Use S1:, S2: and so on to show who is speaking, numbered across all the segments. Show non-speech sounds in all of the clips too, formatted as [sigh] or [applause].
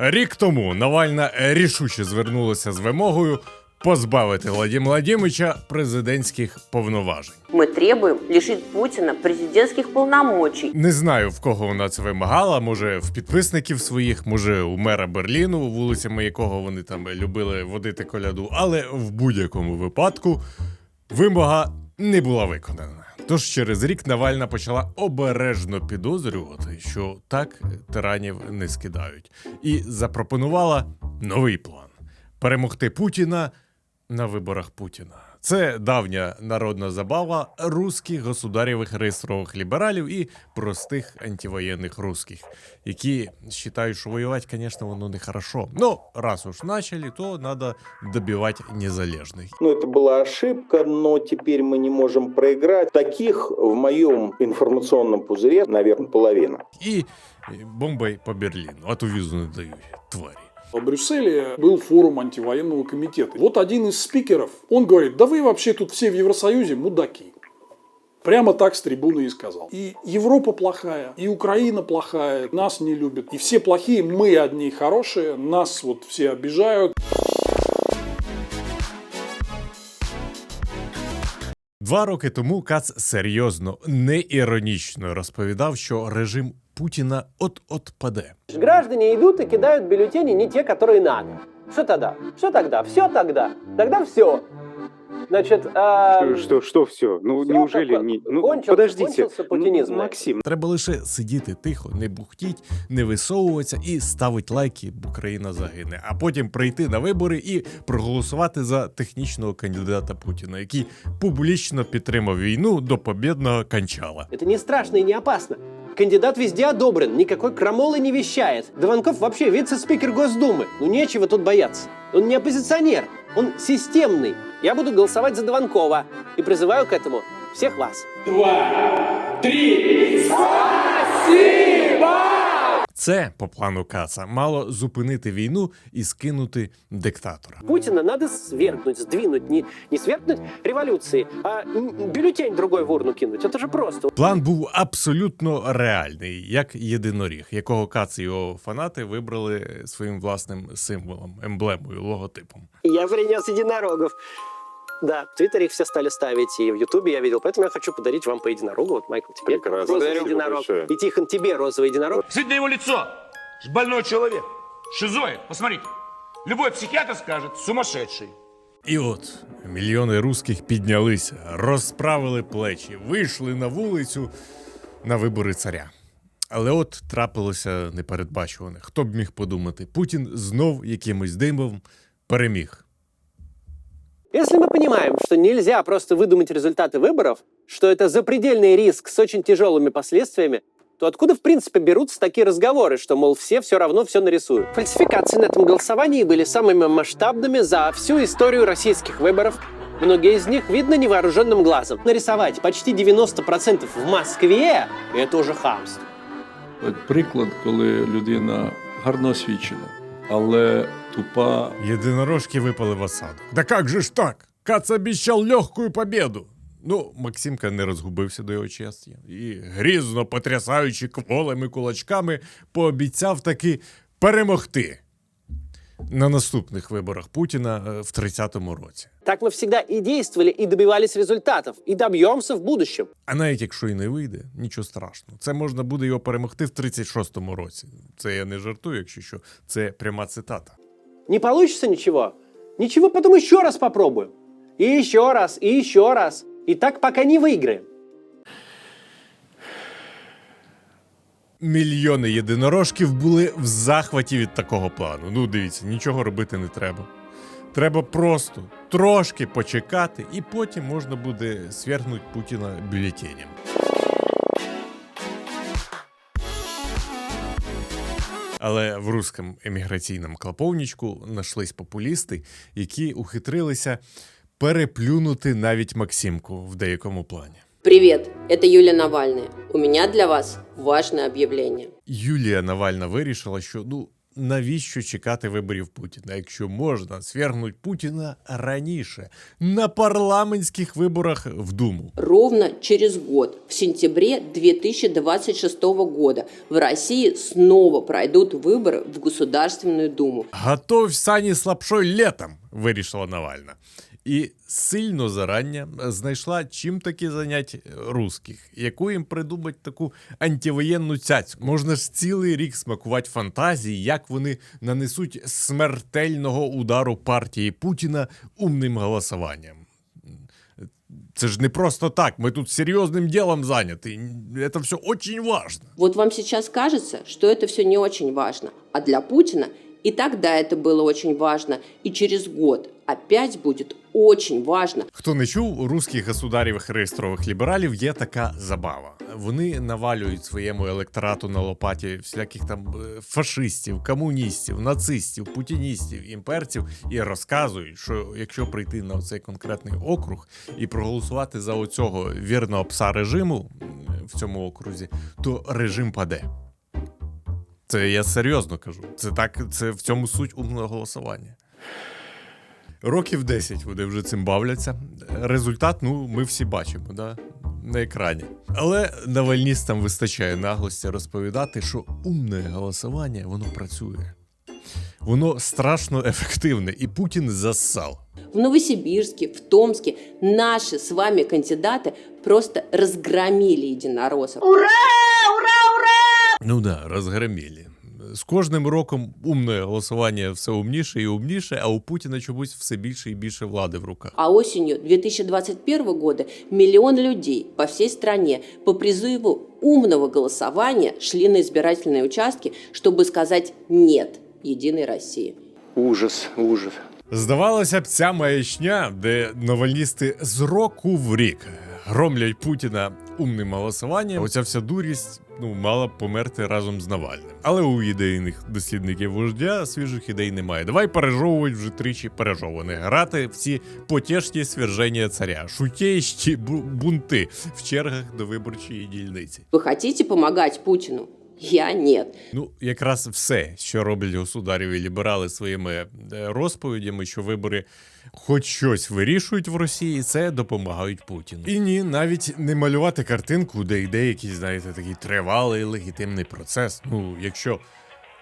S1: Рік тому Навальна рішуче звернулася з вимогою позбавити Владимира Владимировича президентських повноважень.
S2: Мы требуем лишить Путина президентских полномочий.
S1: Не знаю, в кого вона це вимагала. Може, в підписників своїх, може, у мера Берліну, вулицями якого вони там любили водити коляду. Але в будь-якому випадку вимога не була виконана. Тож через рік Навальна почала обережно підозрювати, що так тиранів не скидають, і запропонувала новий план перемогти Путіна на виборах Путіна. Це давня народна забава русських государєвих реєстрових лібералів і простих антивоєнних русських, які вважають, що воювати, звісно, воно не хорошо. Ну, раз уж начали, то треба добивати незалежних.
S3: Ну, это была ошибка, но теперь мы не можем проиграть. Таких в моем информационном пузыре, наверное, половина.
S1: І бомбой по Берліну, а ту візу не дають тварі.
S4: В Брюсселе был форум антивоенного комитета. Вот один из спикеров, он говорит, да вы вообще тут все в Евросоюзе мудаки. Прямо так с трибуны и сказал. И Европа плохая, и Украина плохая, нас не любят. И все плохие, мы одни хорошие, нас вот все обижают.
S1: Два роки тому Кац серйозно, не іронічно розповідав, що режим Путіна от-от паде.
S5: Граждане идут и кидают бюллетени не те, которые надо. Что тогда? Что тогда? Все тогда. Тогда все. Значит, а,
S6: Что, что, что все? Ну,
S5: всё
S6: неужели
S5: как-
S6: не... Ну,
S5: кончился-
S6: подождите.
S5: кончился путинизм,
S6: Ну,
S5: да?
S6: Максим,
S1: Треба лише сидіти тихо, не бухтіть, не висовуватися і ставить лайки, бо країна загине. А потім прийти на вибори і проголосувати за технічного кандидата Путіна, який публічно підтримав війну до побєдного кончала.
S5: это не страшно и не опасно. Кандидат везде одобрен, никакой крамолы не вещает. Дованков вообще вице-спикер Госдумы. Ну нечего тут бояться. Он не оппозиционер, он системный. Я буду голосовать за Дованкова и призываю к этому всех вас.
S1: Це, по плану Каца, мало зупинити війну і скинути диктатора.
S5: Путина надо свергнуть, сдвинуть, не, не свергнуть революции, а м, бюллетень другой в урну кинуть. Это же просто.
S1: План був абсолютно реальний, як єдиноріг, якого Кац і його фанати вибрали своїм власним символом, емблемою, логотипом.
S5: Я принес единорогов. Да, в Твиттере их все стали ставить, и в Ютубе я видел. Поэтому я хочу подарить вам по единорогу. Вот, Майкл, тебе
S6: Прекрасно.
S5: розовый
S6: Спасибо
S5: единорог.
S6: большое.
S5: И Тихон, тебе розовый единорог.
S7: Посмотрите на его лицо. Ж Больной человек. Шизоид. Посмотрите. Любой психиатр скажет, сумасшедший.
S1: І от мільйони русських піднялися, розправили плечі, вийшли на вулицю на вибори царя. Але от трапилося непередбачуване. Хто б міг подумати, Путін знов якимось димом переміг.
S5: Если мы понимаем, что нельзя просто выдумать результаты выборов, что это запредельный риск с очень тяжелыми последствиями, то откуда, в принципе, берутся такие разговоры, что, мол, все все равно все нарисуют? Фальсификации на этом голосовании были самыми масштабными за всю историю российских выборов. Многие из них видно невооруженным глазом. Нарисовать почти 90% в Москве – это уже хамство.
S8: Приклад, коли людина гарно освічена, але тупа
S1: Єдинорожки випали в осаду. Да як же ж так? Кац обіцяв легкую победу. Ну, Максимка не розгубився до його честі і, грізно потрясаючи кволими кулачками, пообіцяв таки перемогти на наступних виборах Путіна е, в 30-му році.
S5: Так мы всегда и действовали, и добивались результатов, и добьемся в будущем.
S1: А навіть якщо і не вийде, нічого страшного. Це можна буде його перемогти в 36-му році. Це я не жартую, якщо що, це пряма цитата.
S5: Не получится ничего? Ничего, потом еще раз попробуем. И еще раз, и еще раз. И так пока не выиграем.
S1: Мільйони єдинорожків були в захваті від такого плану. Ну, дивіться, нічого робити не треба. Треба просто трошки почекати, і потім можна буде свергнути Путіна бюлетенем. Але в русском еміграційному клаповнічку нашлись популісти, які ухитрилися переплюнути навіть Максимку в деякому плані.
S2: Привіт, це Юлія Навальна. У мене для вас важне об'явлення.
S1: Юлія Навальна вирішила, що ну навіщо чекати виборів Путіна, якщо можна свергнути Путіна раніше на парламентських виборах в Думу?
S2: Ровно через год, в сентябре 2026 года, в России снова пройдут выборы в Государственную Думу.
S1: Готовь сані з лапшою літом, вирішила Навальна. І сильно зарання знайшла чим таки занять русських, яку їм придумать таку антивоєнну цяцьку. Можна ж цілий рік смакувати фантазії, як вони нанесуть смертельного удару партії Путіна умним голосуванням. Це ж не просто так. Ми тут серйозним ділом зайняті. Це все дуже важно.
S2: Вот вам сейчас кажется, что это все не очень важно, а для Путина и тогда это было очень важно, и через год опять будет очень важно.
S1: Хто не чув, у русських государів реєстрових лібералів є така забава. Вони навалюють своєму електорату на лопаті всіляких там е, фашистів, комуністів, нацистів, путіністів, імперців і розказують, що якщо прийти на цей конкретний округ і проголосувати за оцього вірного пса режиму в цьому окрузі, то режим паде. Це я серйозно кажу. Це так, це в цьому суть умного голосування. Років 10 вони вже цим бавляться. Результат, ну, ми всі бачимо, да? на екрані. Але навальністам вистачає наглості розповідати, що умне голосування воно працює. Воно страшно ефективне, і Путін зассав.
S2: В Новосибирске, в Томске наши с вами кандидаты просто разгромили единороссов.
S1: Ну да, розгромілі. З кожним роком умне голосування все умніше і умніше, а у Путіна чомусь все більше і більше влади в руках.
S2: А осенью 2021 года миллион людей по всей стране по призыву умного голосования шли на избирательные участки, чтобы сказать «нет» Единой России.
S5: Ужас, ужас.
S1: Здавалося б, ця маячня, де навальністи з року в рік громлять Путіна умним голосуванням, оця вся дурість ну, мала б померти разом з Навальним. Але у ідейних дослідників вождя свіжих ідей немає. Давай пережовувати вже тричі пережоване, грати в ці потішні сверження царя, шутєщі бу- бунти в чергах до виборчої дільниці.
S2: Ви хочете допомагати Путину? Я нет.
S1: Ну, якраз все, що роблять государіві ліберали своїми е, розповідями, що вибори хоч щось вирішують в Росії, це допомагають Путіну. І ні, навіть не малювати картинку, де йде якийсь, знаєте, такий тривалий легітимний процес. Ну, якщо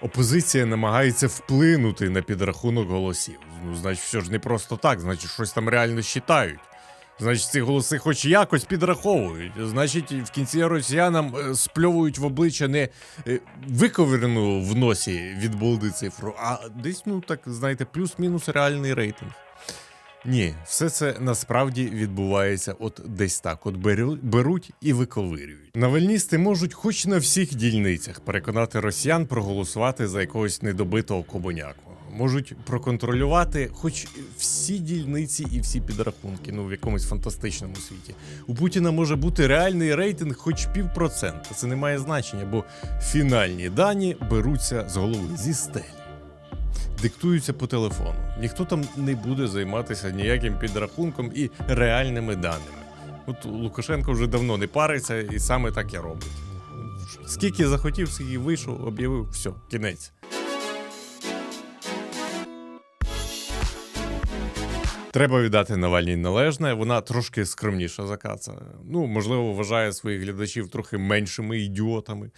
S1: опозиція намагається вплинути на підрахунок голосів, ну, значить, все ж не просто так, значить, щось там реально считають. Значить, ці голоси хоч якось підраховують. Значить, в кінці росіянам е, спльовують в обличчя не е, виковирену в носі від болди цифру, а десь, ну так знаєте, плюс-мінус реальний рейтинг. Ні, все це насправді відбувається от десь так: от беруть і виковирюють. Навальністи можуть, хоч на всіх дільницях, переконати росіян проголосувати за якогось недобитого комуняку. Можуть проконтролювати хоч всі дільниці і всі підрахунки, ну в якомусь фантастичному світі. У Путіна може бути реальний рейтинг хоч півпроцента. Це не має значення, бо фінальні дані беруться з голови зі стелі диктуються по телефону. Ніхто там не буде займатися ніяким підрахунком і реальними даними. От Лукашенко вже давно не париться і саме так і робить. Скільки захотів, скільки вийшов, об'явив, все, кінець. Треба віддати Навальній належне. Вона трошки скромніша за Каца. Ну, можливо, вважає своїх глядачів трохи меншими ідіотами.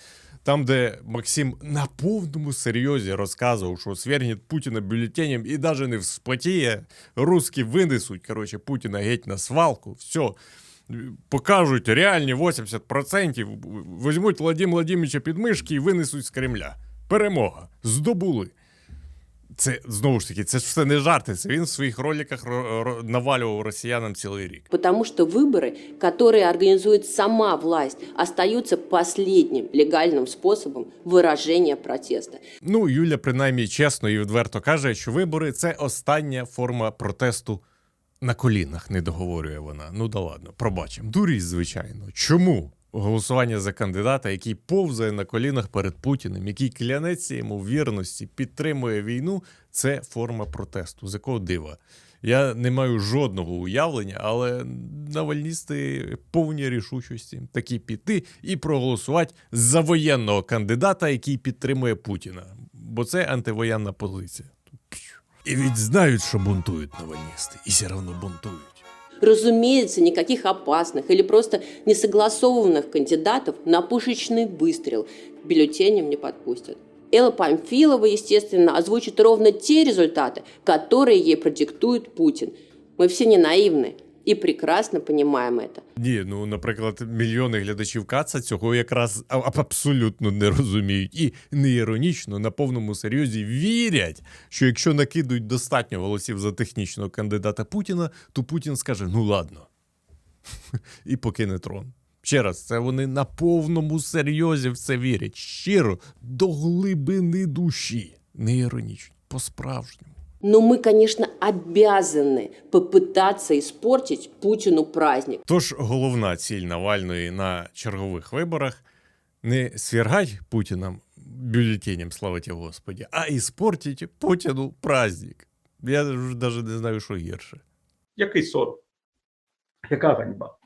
S1: Там, де Максим на повному серйозі розказував, що свергнет Путіна бюлетенем і навіть не вспотіє, русські винесуть коротше, Путіна геть на свалку. Все. Покажуть реальні 80%, візьмуть Владимира Владимировича під мишки і винесуть з Кремля. Перемога. Здобули Це знову ж таки, це ж все не жарти. Це він в своїх роликах ро- ро- навалював росіянам цілий рік.
S2: Потому что выборы, которые организует сама власть, остаются последним легальным способом выражения протеста.
S1: Ну, Юля, принаймні, чесно і відверто каже, що вибори це остання форма протесту на колінах, не договорює вона. Ну да ладно, пробачимо. Дурість, звичайно. Чому? Голосування за кандидата, який повзає на колінах перед Путіним, який клянеться йому вірності, підтримує війну, це форма протесту. З якого дива? Я не маю жодного уявлення, але навальністи повні рішучості такі піти і проголосувати за воєнного кандидата, який підтримує Путіна. бо це антивоєнна позиція. І ведь знають, що бунтують навалісти, і все одно бунтують.
S2: Разумеется, никаких опасных или просто несогласованных кандидатов на пушечный выстрел к бюллетеням не подпустят. Элла Памфилова, естественно, озвучит ровно те результаты, которые ей продиктует Путин. Мы все не наивны и прекрасно понимаем это.
S1: Ні, ну, наприклад, мільйони глядачів Каца цього якраз абсолютно не розуміють. І не іронічно, на повному серйозі вірять, що якщо накидують достатньо голосів за технічного кандидата Путіна, то Путін скаже: ну ладно. [laughs] І покине трон. Ще раз, це вони на повному серйозі в це вірять. Щиро, до глибини душі. Не іронічно, по-справжньому.
S2: Но мы, конечно, обязаны попытаться испортить Путину праздник.
S1: Тож головна ціль Навальної на чергових виборах не свергать Путінам бюлетеням, слава тебе Господі, а іспортить Путіну праздник. Я вже навіть не знаю, що гірше.
S6: Який сором? Яка ганьба?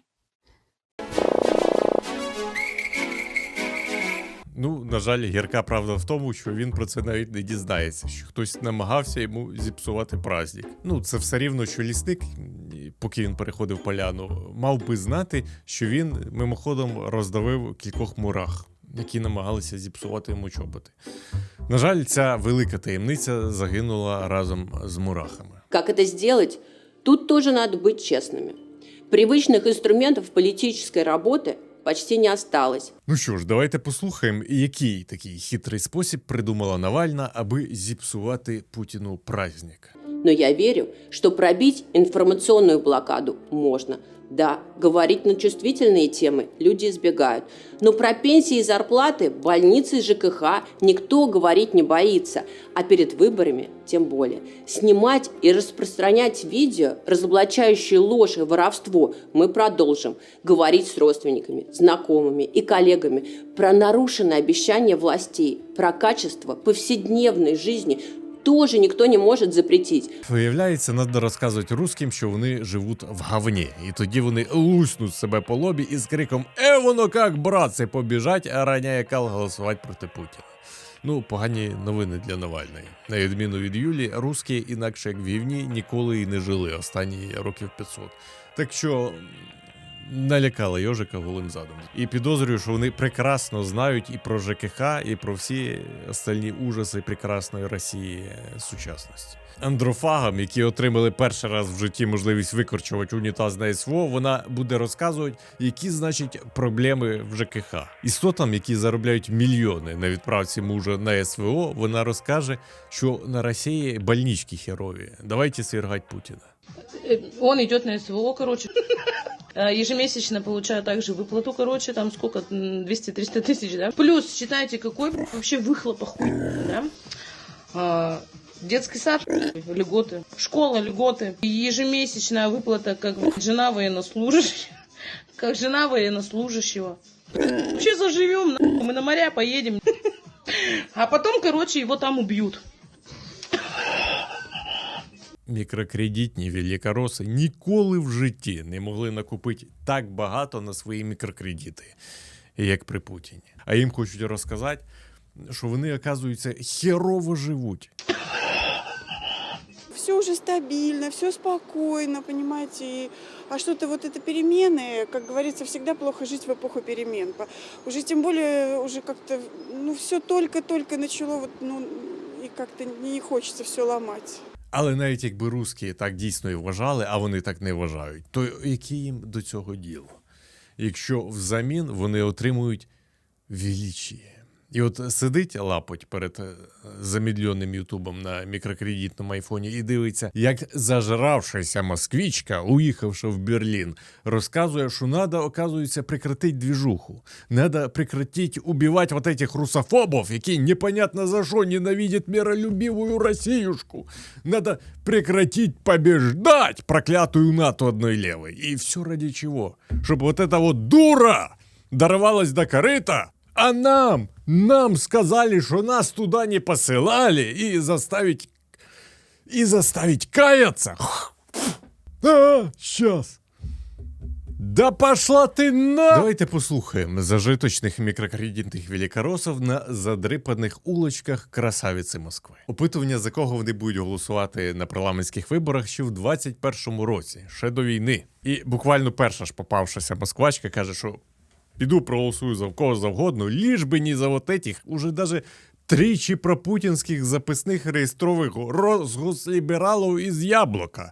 S1: Ну, на жаль, гірка правда в тому, що він про це навіть не дізнається, що хтось намагався йому зіпсувати праздник. Ну, це все рівно, що лісник, поки він переходив поляну, мав би знати, що він мимоходом роздавив кількох мурах, які намагалися зіпсувати йому чоботи. На жаль, ця велика таємниця загинула разом з мурахами.
S2: Как это сделать? Тут тоже надо быть честными. Привычных инструментов политической работы почти не осталось.
S1: Ну що ж, давайте послухаємо, який такий хитрий спосіб придумала Навальна, аби зіпсувати Путіну праздник.
S2: Но я верю, что пробить информационную блокаду можно. Да, говорить на чувствительные темы люди избегают. Но про пенсии и зарплаты, больницы и ЖКХ никто говорить не боится. А перед выборами тем более. Снимать и распространять видео, разоблачающие ложь и воровство, мы продолжим. Говорить с родственниками, знакомыми и коллегами про нарушенные обещания властей, про качество повседневной жизни тоже никто не может запретить.
S1: Виявляється, треба розказувати русським, що вони живуть в говні. І тоді вони луснуть себе по лобі і з криком Е, воно як, братці, побіжать, а раняє кал голосувати проти Путіна. Ну, погані новини для Навальної. На відміну від Юлі, русські, інакше як в гівні, ніколи і не жили останні років 500. Так що налякали йожика голим задом. І підозрюю, що вони прекрасно знають і про ЖКХ, і про всі остальні ужаси прекрасної Росії е, сучасності. Андрофагам, які отримали перший раз в житті можливість викорчувати унітаз на СВО, вона буде розказувати, які значить проблеми в ЖКХ. Істотам, які заробляють мільйони на відправці мужа на СВО, вона розкаже, що на Росії больнички херові. Давайте свергать Путіна.
S9: Э, Он идет на СВО, короче. Э, Ежемесячно получаю также выплату, короче, там сколько, м, 200-300 тысяч, да? Плюс, считайте, какой вообще выхлоп охуенный, да? А, Детский сад, льготы, школа, льготы, ежемесячная выплата, как жена военнослужащего, как жена военнослужащего. Вообще заживем, мы на моря поедем. А потом, короче, его там убьют.
S1: Мікрокредитні великороси ніколи в житті не могли накупити так багато на свої мікрокредити, як при Путіні. А їм хочуть розказати, що вони, оказується, херово живуть.
S10: все уже стабильно, все спокойно, понимаете. И, а что-то вот это перемены, как говорится, всегда плохо жить в эпоху перемен. По- Уже тем более, уже как-то, ну, все только-только начало, вот, ну, и как-то не хочется все ломать.
S1: Але навіть якби русські так дійсно і вважали, а вони так не вважають, то яке їм до цього діло? Якщо взамін вони отримують величіє. І от сидить лапоть перед е, замідльоним Ютубом на мікрокредитному айфоні і дивиться, як зажравшася москвичка, уїхавши в Берлін, розказує, що надо, оказується, прекратить двіжуху. Надо прекратить убивать вот этих русофобов, які непонятно за що ненавидят миролюбивую Россиюшку. Надо прекратить побеждать проклятую НАТО одной левой. И все ради чего? Чтобы вот эта вот дура дорвалась до корыта, А нам, нам сказали, что нас туда не посылали, и заставить, и заставить каяться. А, сейчас. Да пошла ти на! Давайте послухаємо зажиточних мікрокредитних великоросів на задрипаних улочках красавиці Москви. Опитування, за кого вони будуть голосувати на парламентських виборах ще в 21-му році, ще до війни. І буквально перша ж попавшася москвачка каже, що піду проголосую за кого завгодно, ліж би ні за вот этих, уже даже тричі пропутінських записних реєстрових розгослібералів із яблука.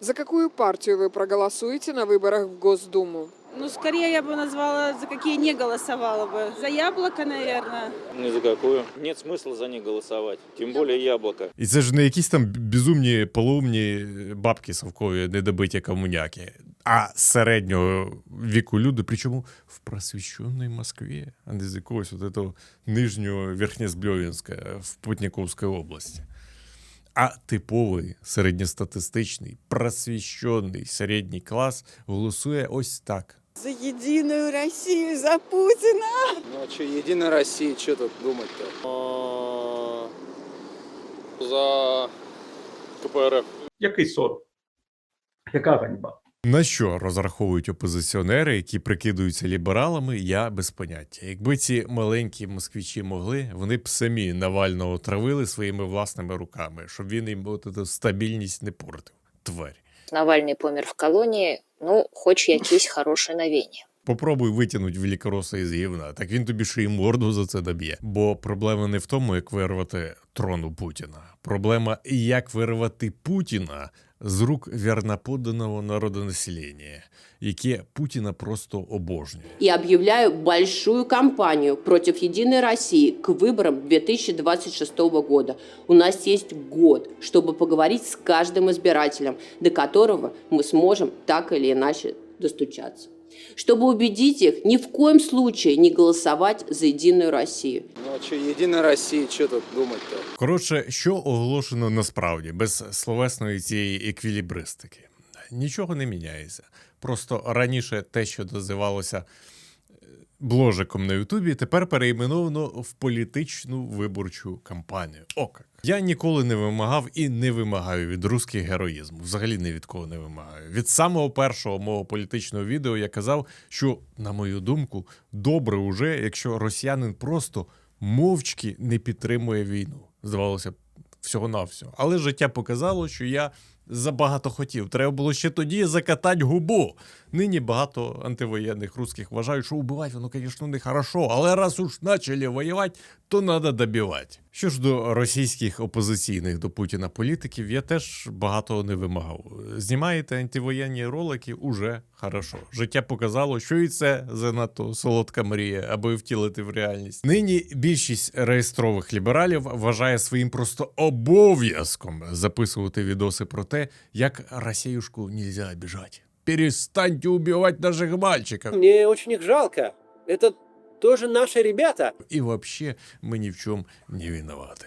S11: За какую партию вы проголосуете на выборах в Госдуму?
S10: Ну, скорее я бы назвала, за какие не голосовала бы. За яблоко, наверное.
S12: Ни за какую. Нет смысла за них голосовать. Тем более яблоко.
S1: І це ж не якісь там безумні, полумні бабки совкові, недобиті комуняки, а середнього віку люди, причому в просвіщеній Москві, а не з якогось от этого нижнього Верхнєзбльовінська в Путніковській області. А типовий середньостатистичний, просвіщений середній клас голосує ось так.
S10: За единую Россию, за Путина.
S12: Ну а что, Единая Россия, что тут думать-то? За КПРФ.
S6: Який сором? Яка ганьба?
S1: На що розраховують опозиціонери, які прикидаються лібералами, я без поняття. Якби ці маленькі москвичі могли, вони б самі Навального травили своїми власними руками, щоб він їм от стабільність не портив. Тварь.
S13: Навальний помер в колонії, ну, хоч якісь хороші новини.
S1: Попробуй витягнуть великороса із гівна, так він тобі ще й морду за це доб'є. Бо проблема не в тому, як вирвати трон у Путіна. Проблема, як вирвати Путіна з рук вірноподданого народонаселення, яке Путіна просто обожнює.
S2: И объявляю большую кампанию против «Единой России» к выборам 2026 года. У нас есть год, чтобы поговорить с каждым избирателем, до которого мы сможем так или иначе достучаться. Чтобы убедить их ни в коем случае не голосовать за «Единую Россию».
S12: Ну а что, Единая Россия, что тут думать-то?
S1: Коротше, що оголошено насправді без словесної цієї еквілібристики? Нічого не міняється. Просто раніше те, що називалося е, бложиком на Ютубі, тепер переіменовано в політичну виборчу кампанію. О, як. Я ніколи не вимагав і не вимагаю від русських героїзму. Взагалі ні від кого не вимагаю. Від самого першого мого політичного відео я казав, що, на мою думку, добре уже, якщо росіянин просто мовчки не підтримує війну. Здавалося б, всього-навсього. Але життя показало, що я забагато хотів. Треба було ще тоді закатати губу. Нині багато антивоєнних русських вважають, що убивати воно, звісно, не хорошо, але раз уж почали воювати, то треба добивати. Що ж до російських опозиційних до Путіна політиків, я теж багато не вимагав. Знімаєте антивоєнні ролики уже хорошо. Життя показало, що і це занадто солодка мрія, аби втілити в реальність. Нині більшість реєстрових лібералів вважає своїм просто обов'язком записувати відоси про те, як Росіюшку нельзя обіжати. Перестаньте убивать наших мальчиков.
S5: Мне очень их жалко. Это тоже наши ребята.
S1: І вообще ми ні в чому не виноваты.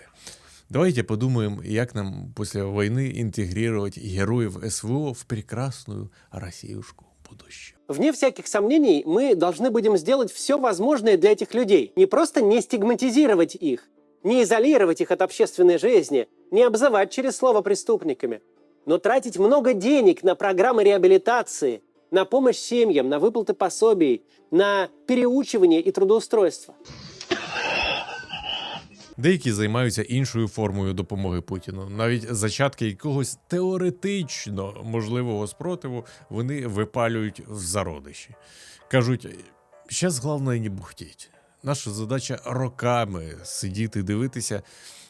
S1: Давайте подумаем, як нам після війни інтегрувати героїв СВО в прекрасную Россиюшку будущего.
S5: Вне всяких сомнений, мы должны будем сделать все возможное для этих людей. Не просто не стигматизировать их, не изолировать их от общественной жизни, не обзывать через слово преступниками, но тратить много денег на программы реабилитации, на помощь семьям, на выплаты пособий, на переучивание и трудоустройство.
S1: Деякі займаються іншою формою допомоги Путіну. Навіть зачатки якогось теоретично можливого спротиву вони випалюють в зародиші. Кажуть, зараз головне не бухтіть. Наша задача роками сидіти, дивитися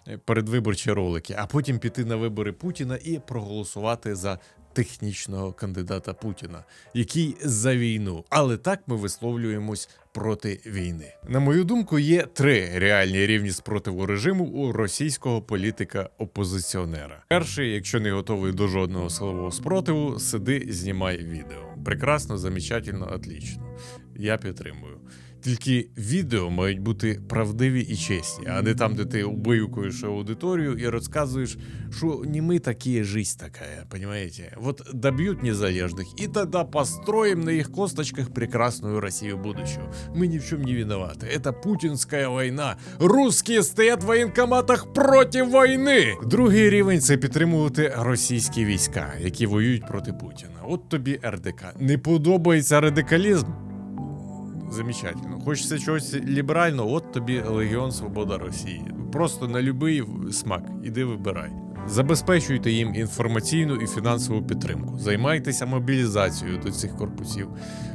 S1: е, передвиборчі ролики, а потім піти на вибори Путіна і проголосувати за технічного кандидата Путіна, який за війну. Але так ми висловлюємось проти війни. На мою думку, є три реальні рівні спротиву режиму у російського політика-опозиціонера. Перший, якщо не готовий до жодного силового спротиву, сиди, знімай відео. Прекрасно, замечательно, отлично. Я підтримую. Тільки відео мають бути правдиві і чесні, а не там, де ти убаюкуєш аудиторію і розказуєш, що не ми такі, жизнь такая, понимаете? Вот добьют незалежных, и тогда построим на их косточках прекрасную Россию будущего. Мы ни в чем не виноваты. Это путинская война. Русские стоят в воєнкоматах проти війни. Другий рівень це підтримувати російські війська, які воюють проти Путіна. От тобі РДК. Не подобається радикалізм? Замечательно. Хочеться чогось ліберального, от тобі Легіон Свобода Росії. Просто на любий смак, іди вибирай. Забезпечуйте їм інформаційну і фінансову підтримку. Займайтеся мобілізацією до цих корпусів.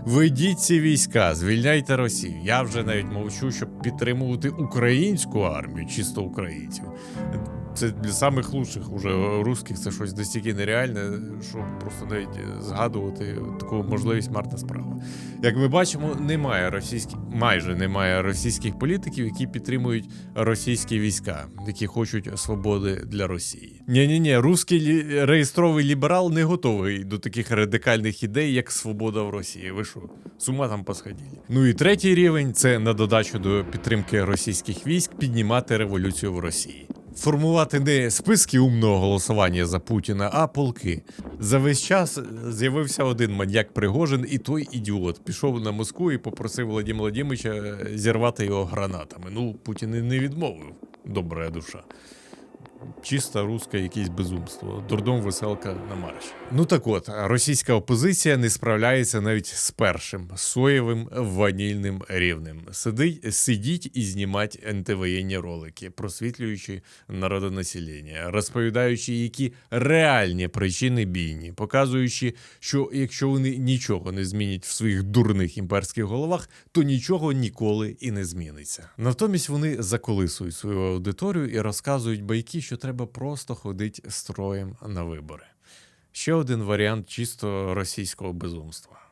S1: Ведіть ці війська, звільняйте Росію. Я вже навіть мовчу, щоб підтримувати українську армію, чисто українців. Це для самих лучших уже русських це щось настільки нереальне, що просто навіть згадувати таку можливість марна справа. Як ми бачимо, немає російських, майже немає російських політиків, які підтримують російські війська, які хочуть свободи для Росії. Ні, ні, ні, русський реєстровий ліберал не готовий до таких радикальних ідей, як свобода в Росії. Ви що, з ума там посходили? Ну і третій рівень це на додачу до підтримки російських військ піднімати революцію в Росії. Формувати не списки умного голосування за Путіна, а полки. За весь час з'явився один маньяк Пригожин, і той ідіот пішов на Москву і попросив Владимира Владимировича зірвати його гранатами. Ну, Путін і не відмовив. Добра душа. Чисто русське якесь безумство. Дурдом веселка на марш. Ну так от, російська опозиція не справляється навіть з першим соєвим ванільним рівнем. Сидить, сидіть і знімать антивоєнні ролики, просвітлюючи народонаселення, розповідаючи, які реальні причини бійні, показуючи, що якщо вони нічого не змінять в своїх дурних імперських головах, то нічого ніколи і не зміниться. Натомість вони заколисують свою аудиторію і розказують байки, що треба просто ходити строєм на вибори. Ще один варіант чисто російського безумства.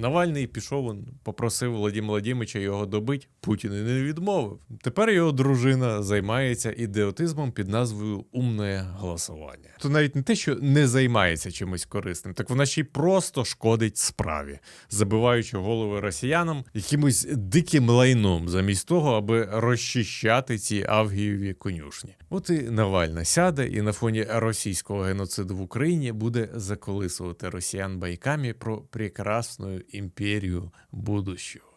S1: Навальний пішов, он, попросив Владимира Владимировича його добити, Путін і не відмовив. Тепер його дружина займається ідіотизмом під назвою Умне голосування. То навіть не те, що не займається чимось корисним, так вона ще й просто шкодить справі, забиваючи голови росіянам якимось диким лайном, замість того, аби розчищати ці авгієві конюшні. От і Навальна сяде і на фоні російського геноциду в Україні буде заколисувати росіян байками про прекрасну імперію будущого.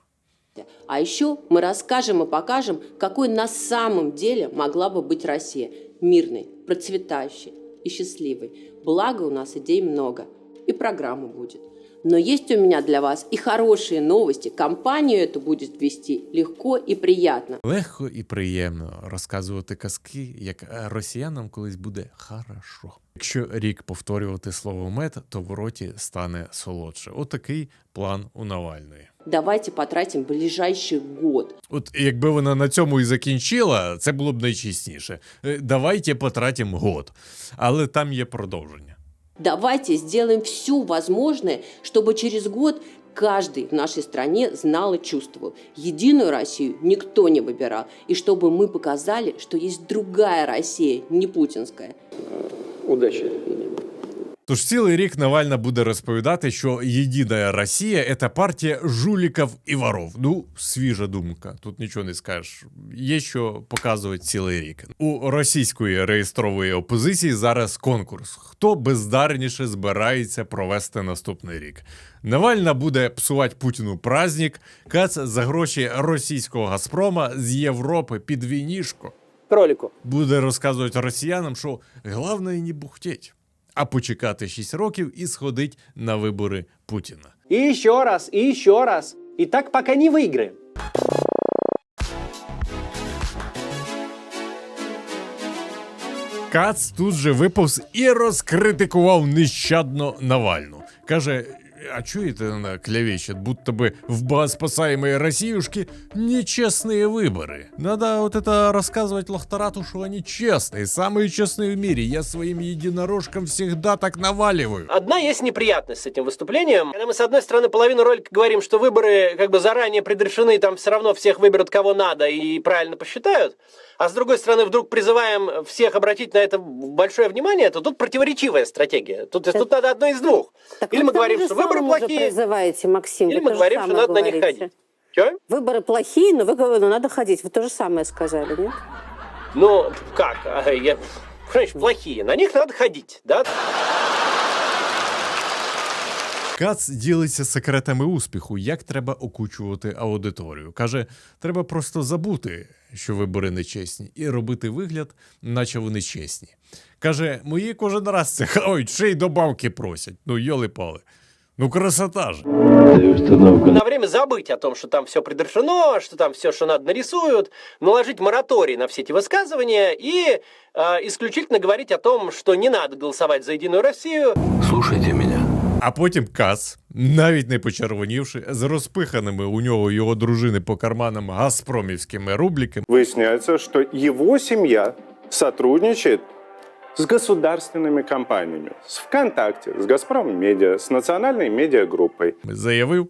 S2: А еще мы расскажем и покажем, какой на самом деле могла бы быть Россия. Мирной, процветающей и счастливой. Благо у нас идей много. И программа будет. Но есть у меня для вас и хорошие новости. Компанию эту будет вести легко и приятно.
S1: Легко і приємно розказувати казки, як росіянам колись буде хорошо. Якщо рік повторювати слово мед, то в роті стане солодше. Отакий план у Навальної.
S2: Давайте потратим ближайший год.
S1: От якби вона на цьому і закінчила, це було б найчесніше. Е, Давайте потратимо год. Але там є продовження.
S2: Давайте сделаем все возможное, чтобы через год каждый в нашей стране знал и чувствовал. Единую Россию никто не выбирал. И чтобы мы показали, что есть другая Россия, не путинская.
S12: Удачи.
S1: Тож цілий рік Навальна буде розповідати, що єдина Росія це партія жуліків і воров. Ну, свіжа думка. Тут нічого не скажеш. Є що показувати цілий рік. У російської реєстрової опозиції зараз конкурс. Хто бездарніше збирається провести наступний рік? Навальна буде псувати Путіну праздник, кац за гроші російського Газпрома з Європи під війнішко.
S5: Кролику.
S1: Буде розказувати росіянам, що головне не бухтеть, а почекати 6 років і сходить на вибори Путіна.
S5: І ще раз, і ще раз. І так поки не выиграем.
S1: Кац тут же виповз і розкритикував нещадно Навальну. Каже. А чуєте, вона клявещет, будто бы в богоспасаемой Россиюшке нечестные выборы. Надо вот это рассказывать Лохтарату, что они честные, самые честные в мире. Я своим единорожкам всегда так наваливаю.
S5: Одна есть неприятность с этим выступлением. Когда мы, с одной стороны, половину ролика говорим, что выборы как бы заранее предрешены, там все равно всех выберут кого надо и правильно посчитают, а с другой стороны, вдруг призываем всех обратить на это большое внимание, то тут противоречивая стратегия. Тут, тут надо одно из двух. Или мы говорим, что выборы плохие,
S14: призываете, Максим.
S5: или
S14: вы
S5: мы
S14: то же
S5: говорим, что
S14: самое
S5: надо на них
S14: говорите.
S5: ходить. Че?
S14: Выборы плохие, но вы говорите, ну, надо ходить. Вы то же самое сказали, нет?
S5: Ну, как? А, Я... Что значит плохие? На них надо ходить, да?
S1: Кац ділиться секретами успіху, як треба окучувати аудиторію. Каже, треба просто забути, що вибори нечесні, і робити вигляд, наче вони чесні. Каже, мої кожен раз це хавають, ще й добавки просять. Ну, йоли-пали. Ну, красота ж.
S5: На время забыть о том, что там все предрешено, что там все, что надо, нарисуют, наложить мораторий на все эти высказывания и э, исключительно говорить о том, что не надо голосовать за Единую Россию.
S1: Слушайте мене. А потім Кац, навіть не почервонівши, з розпиханими у нього його дружини по карманам газпромівськими рубліками,
S15: виясняється, що його сім'я сотрудничает с государственными компаниями. С ВКонтакте, с Газпром Медиа, с национальной медиагруппой.
S1: заявив,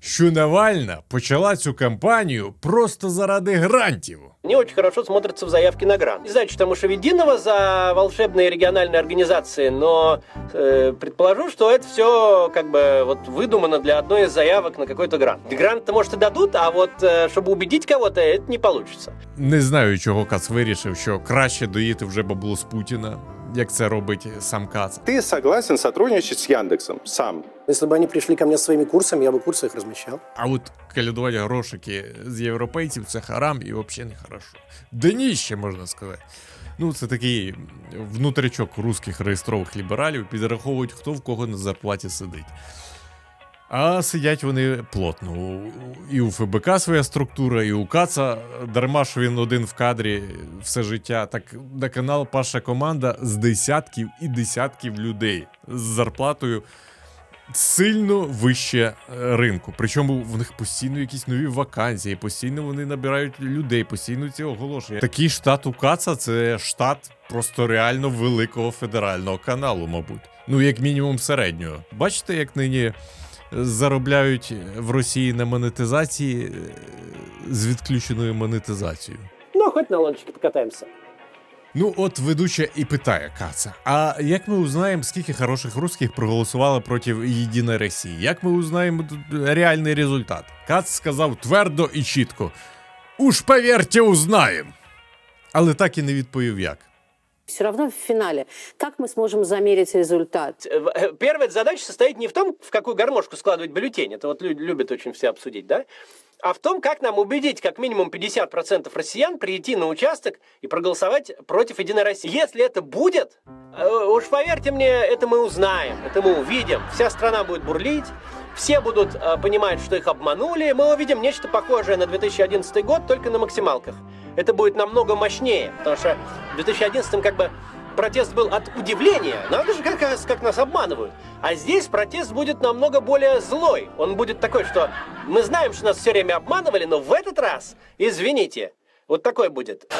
S1: що Навальна почала цю кампанію просто заради грантів.
S5: Не очень хорошо смотрится в заявке на грант. Не знаю, что там у Шевединова за волшебные региональные организации, но э, предположу, что это все как бы вот выдумано для одной из заявок на какой-то грант. Грант-то, может, и дадут, а вот э, чтобы убедить кого-то, это не получится.
S1: Не знаю, чого Кац вирішив, що краще доїти вже бабло з Путіна, як це робить сам Кац.
S15: Ты согласен сотрудничать с Яндексом сам?
S16: Если бы они пришли ко мне со своими курсами, я бы курсы их размещал.
S1: А от калядувати грошики з європейців це харам і взагалі не хорошо. Дніще, можна сказати. Ну, це такий внутрячок русських реєстрових лібералів, підраховують, хто в кого на зарплаті сидить. А сидять вони плотно. І у ФБК своя структура, і у Каца дарма, що він один в кадрі все життя. Так на канал Паша команда з десятків і десятків людей з зарплатою сильно вище е, ринку. Причому в них постійно якісь нові вакансії, постійно вони набирають людей, постійно ці оголошення. Такий штат у Каца це штат просто реально великого федерального каналу, мабуть. Ну, як мінімум, середнього. Бачите, як нині заробляють в Росії на монетизації е, з відключеною монетизацією.
S5: Ну, хоть на лодочке покатаемся.
S1: Ну, от ведуча і питає Каца: а як ми узнаємо, скільки хороших русських проголосували проти Єдиної Росії? Як ми узнаємо реальний результат? Кац сказав твердо і чітко: Уж повірте, узнаємо. Але так і не відповів як.
S14: Все равно в финале, как мы сможем замерить результат?
S5: Э, Первая задача состоит не в том, в какую гармошку складывать бюллетень, это вот лю- любят очень все обсудить, да? А в том, как нам убедить как минимум 50% россиян прийти на участок и проголосовать против Единой России. Если это будет, э, уж поверьте мне, это мы узнаем, это мы увидим. Вся страна будет бурлить, все будут э, понимать, что их обманули. Мы увидим нечто похожее на 2011 год, только на максималках. Это будет намного мощнее, потому что в 2011 как бы протест был от удивления. Надо же, как, как нас обманывают. А здесь протест будет намного более злой. Он будет такой, что мы знаем, что нас все время обманывали, но в этот раз, извините, вот такой будет.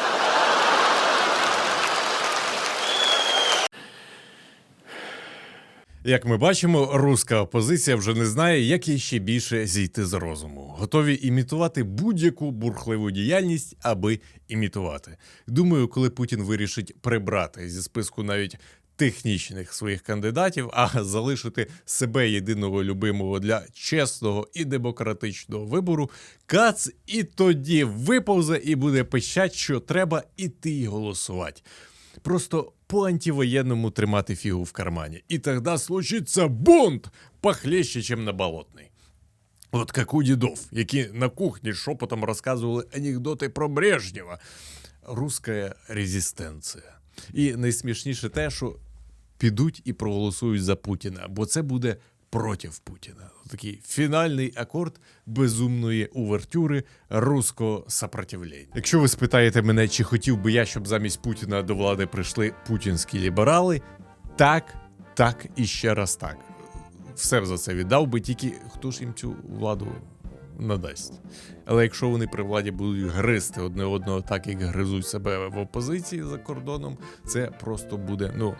S1: Як ми бачимо, руська опозиція вже не знає, як їй ще більше зійти з розуму. Готові імітувати будь-яку бурхливу діяльність, аби імітувати. Думаю, коли Путін вирішить прибрати зі списку навіть технічних своїх кандидатів, а залишити себе єдиного любимого для чесного і демократичного вибору, Кац і тоді виповзе і буде пищать, що треба іти й голосувати. Просто по антивоєнному тримати фігу в кармані. І тоді случиться бунт похлеще, чем на болотний. От як у дідов, які на кухні шепотом розказували анекдоти про Брежнєва. Руська резистенція. І найсмішніше те, що підуть і проголосують за Путіна, бо це буде проти Путіна. Такий фінальний акорд безумної увертюри руського сопротивлення. Якщо ви спитаєте мене, чи хотів би я, щоб замість Путіна до влади прийшли путінські ліберали, так, так і ще раз так. Все за це віддав би, тільки хто ж їм цю владу надасть. Але якщо вони при владі будуть гризти одне одного так, як гризуть себе в опозиції за кордоном, це просто буде, ну.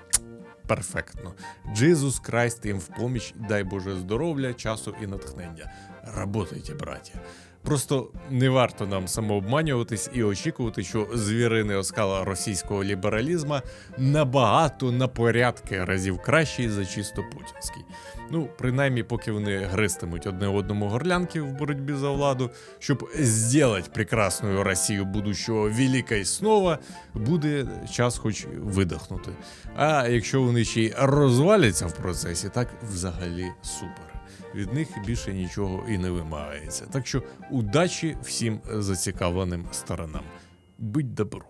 S1: Перфектно. Джизус Крайст їм в поміч, дай Боже здоров'я, часу і натхнення. Работайте, браття. Просто не варто нам самообманюватись і очікувати, що звіриний оскала російського лібералізма набагато на порядки разів кращий за чисто путінський. Ну, принаймні, поки вони гристимуть одне одному горлянки в боротьбі за владу, щоб зробити прекрасну Росію будущого велика і снова, буде час хоч видихнути. А якщо вони ще й розваляться в процесі, так взагалі супер. Від них більше нічого і не вимагається. Так що удачі всім зацікавленим сторонам. Будь добру.